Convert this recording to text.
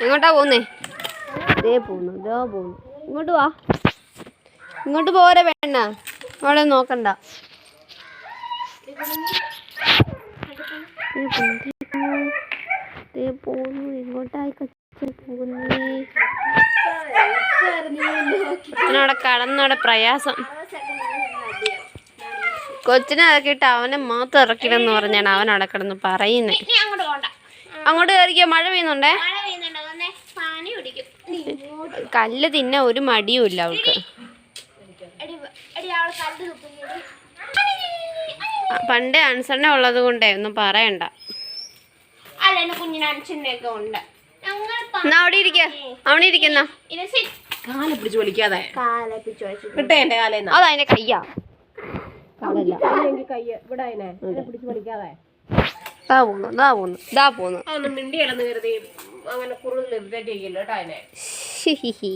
എങ്ങോട്ടാ പോകുന്നേ ദേ പോകുന്നു ദോ പോകുന്നു ഇങ്ങോട്ട് വാ. ഇങ്ങോട്ട് പോരെ വേണ്ട. അവിടെ നോക്കണ്ട. പോകുന്നു, എങ്ങോട്ടായി അവനവിടെ കടന്നവിടെ പ്രയാസം. കൊച്ചിനെ ഇറക്കിയിട്ട് അവനെ മാത്രം ഇറക്കില്ലെന്ന് പറഞ്ഞാണ് അവൻ അവിടെ കിടന്ന് പറയുന്നത് അങ്ങോട്ട് കയറിക്കോ മഴ പെയ്യുന്നുണ്ടേ മഴ പെയ്യുന്നുണ്ടോ വന്നേ പാനി പിടിക്കും നീ ഇങ്ങോട്ട് കല്ല് തിന്ന ഒരു മടിയുമില്ല അവൾക്ക്. എടി വ- എടി അവൾ കല്ല് പണ്ടേ അൻസണ്ണ ഉള്ളത് കൊണ്ടേ ഒന്നും പറയണ്ട. അല്ല എന്റെ കുഞ്ഞിന് അച്ഛനൊക്കെ ഉണ്ട്. എന്നാ അവിടെ ഇരിക്ക. അവിടെ ഇരിക്കുന്ന. ഇത്. കാലെ പിടിച്ച് വലിക്കാതെ. കിട്ടേ എന്റെ കാലേന്ന്. അത് അതിന്റെ കയ്യാ? കാലല്ല. എനിക്ക് കൈ ഇവിടെ പിടിച്ച് വലിക്കാതെ. ദാ പോന്നു ദാ പോന്നു ദാ പോന്നു. അതൊന്നും മിണ്ടി കിടന്ന് കരുതി. അങ്ങനെ കൂടുതൽ ഇറിറ്റേറ്റ് ചെയ്യില്ല കേട്ടോ അതിനെ.